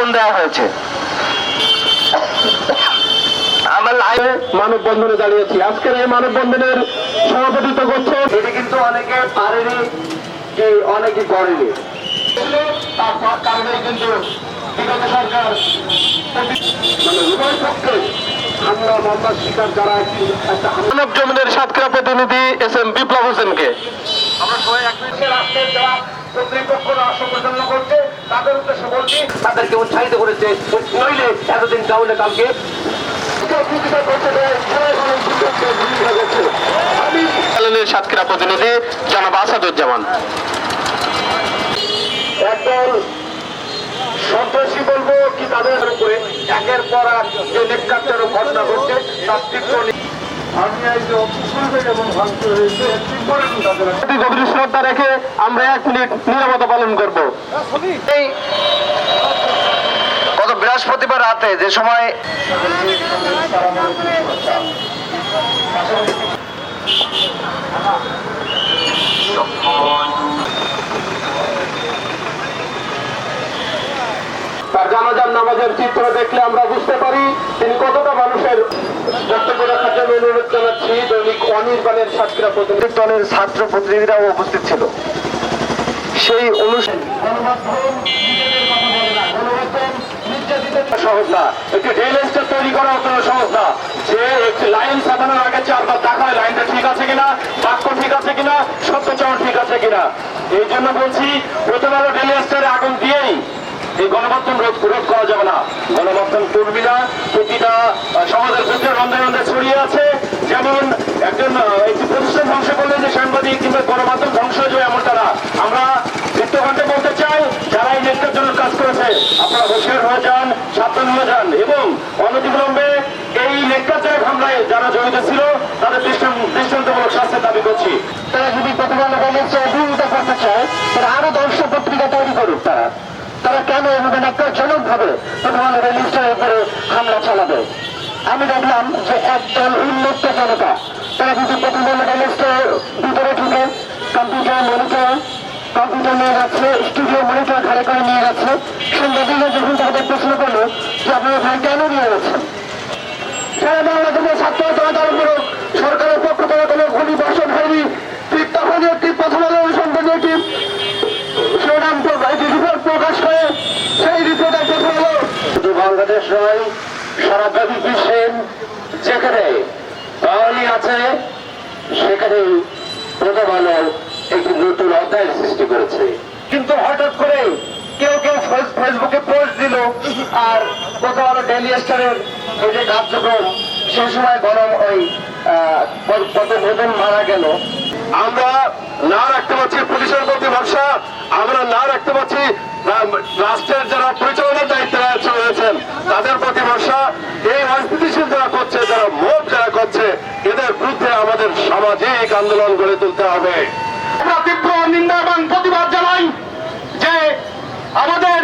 আগুন দেওয়া হয়েছে। মানববন্ধনে আজকের এই মানববন্ধনের সভাপতিত্ব করছে কিন্তু অনেকে পারেনি অনেকে করেনি। মানে জমিনের প্রতিনিধি এস এম বিপ্লব হোসেনকে। আমরা সবাই রাষ্ট্রের সম্প্রচারণা করছে তাদের উদ্দেশ্যে বলছি তাদেরকে উৎসাহিত করেছে। নইলে এতদিন কাউলে কালকে সাতক্ষীরা প্রতিনিধি জনাব আসাদুজ্জামান। একদল সন্ত্রাসী বলব কি তাদের উপরে একের পর এক যে নেককারজনক ঘটনা ঘটছে তার তীব্র গভীর শ্রদ্ধা রেখে আমরা এক মিনিট নিরাপত্তা পালন করব। এই গত বৃহস্পতিবার রাতে যে সময় জানাজার নামাজের চিত্র দেখলে আমরা বুঝতে পারি তিনি কতটা মানুষের দলের ছাত্র উপস্থিত ছিল। সেই অনুষ্ঠান তৈরি করা যে লাইন আগে চারবার দেখা হয় লাইনটা ঠিক আছে কিনা ঠিক আছে কিনা ঠিক আছে কিনা। এই জন্য বলছি, প্রথম রেল স্টেশনে আগুন দিয়েই এই গণমাধ্যম রোধ রোধ করা যাবে না। গণমাধ্যম কর্মীরা প্রতিটা সমাজের ক্ষেত্রে রন্ধে রন্ধে ছড়িয়ে আছে। যেমন একজন একটি প্রতিষ্ঠান ধ্বংস করলে যে সাংবাদিক কিংবা গণমাধ্যম ধ্বংস হয়ে যাবে এমনটা না। আমরা বৃত্তকান্তে বলতে চাই, যারা এই নেতার জন্য কাজ করেছে, আপনারা হুঁশিয়ার হয়ে যান, সাবধান হয়ে যান। এবং অনতিবিলম্বে এই নেকাচার হামলায় যারা জড়িত ছিল, তাদের দৃষ্টান- দৃষ্টান্তমূলক শাস্তির দাবি করছি। তারা যদি প্রতিবাদ করতে চায় তারা আরও দর্শক পত্রিকা তৈরি করুক তারা। তারা কেন এভাবে ন্যাক্কারজনক ভাবে প্রথম রেজিস্টারের উপরে হামলা চালাবে? আমি দেখলাম যে একদল উন্মুক্ত জনতা, তারা কিন্তু প্রথম রেজিস্টারের ভিতরে ঢুকে কম্পিউটার মনিটর কম্পিউটার নিয়ে যাচ্ছে স্টুডিও মনিটর সারা ব্যাপী বিশ্বের যেখানে বাঙালি আছে, সেখানেই প্রথম আলো একটি নতুন অধ্যায়ের সৃষ্টি করেছে। কিন্তু হঠাৎ করে কেউ কেউ ফেসবুকে পোস্ট দিল, আর প্রথম আলো ডেলি স্টারের এই যে কার্যক্রম, সে সময় গরম ওই কত- ভোজন মারা গেল। আমরা না রাখতে পারছি পুলিশের প্রতি ভরসা আমরা না রাখতে পারছি রাষ্ট্রের যারা পরিচালনার দায়িত্বে রয়েছেন তাদের প্রতি ভরসা এই অস্থিতিশীল যারা করছে, যারা মোট যারা করছে, এদের বিরুদ্ধে আমাদের সামাজিক আন্দোলন গড়ে তুলতে হবে। আমরা তীব্র নিন্দা এবং প্রতিবাদ জানাই যে আমাদের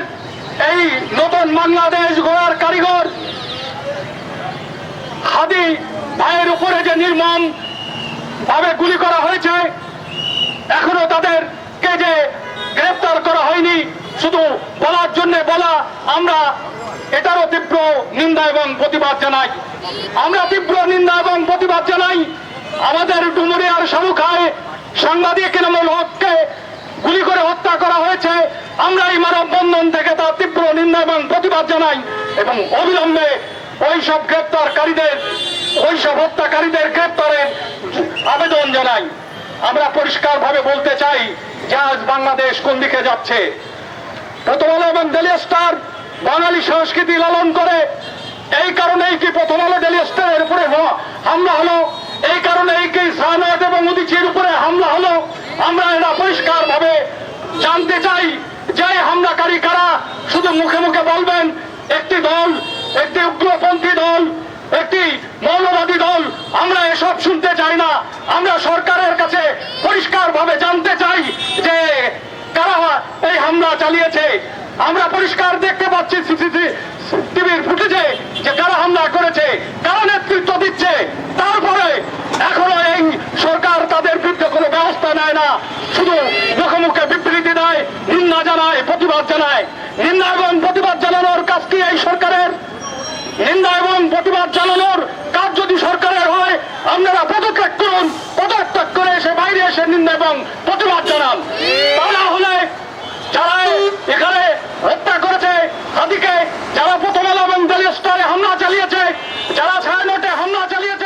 এই নতুন বাংলাদেশ গড়ার কারিগর হাদি ভাইয়ের উপরে যে নির্মম ভাবে গুলি করা হয়েছে, এখনও তাদেরকে যে গ্রেফতার করা হয়নি শুধু বলার জন্য বলা, আমরা এটারও তীব্র নিন্দা এবং প্রতিবাদ জানাই। আমরা তীব্র নিন্দা এবং প্রতিবাদ জানাই আমাদের ডুমুরিয়ার শালুখায় সাংবাদিক এনামুল হককে গুলি করে হত্যা করা হয়েছে। আমরা এই মানব বন্ধন থেকে তার তীব্র নিন্দা এবং প্রতিবাদ জানাই এবং অবিলম্বে ওই সব গ্রেপ্তারকারীদের ওই সব হত্যাকারীদের গ্রেপ্তারের আবেদন জানাই। আমরা পরিষ্কারভাবে বলতে চাই যে আজ বাংলাদেশ কোন দিকে যাচ্ছে? প্রথম আলো এবং ডেলি স্টার বাঙালি সংস্কৃতি লালন করে। এই কারণেই কি প্রথম আলো ডেলি স্টারের উপরে হামলা হলো? এই কারণেই কি সায়নাথ এবং উদিচির উপরে হামলা হলো? আমরা এটা পরিষ্কার ভাবে জানতে চাই যে হামলাকারী কারা? শুধু মুখে মুখে বলবেন, একটি দল, একটি উগ্রপন্থী দল, একটি মৌলবাদী দল, আমরা এসব শুনতে চাই না। আমরা সরকারের কাছে হামলা চালিয়েছে। আমরা পরিষ্কার দেখতে পাচ্ছি টিভির ফুটেজে যে কারা হামলা করেছে, কারা নেতৃত্ব দিচ্ছে। তারপরে এখনও এই সরকার তাদের বিরুদ্ধে কোনো ব্যবস্থা নেয় না। শুধু মুখে বিবৃতি দেয়, নিন্দা জানায়, প্রতিবাদ জানায়। নিন্দা এবং প্রতিবাদ জানানোর কারণে নিন্দা এবং প্রতিবাদ জানানোর কাজ যদি সরকারের হয়, আপনারা পদত্যাগ করুন। পদত্যাগ করে এসে বাইরে এসে নিন্দা এবং প্রতিবাদ জানান। তা না এখানে হত্যা করেছে হাদিকে, যারা প্রথম আলো এবং দলীয় স্তরে হামলা চালিয়েছে, যারা সাড়ে নটে হামলা চালিয়েছে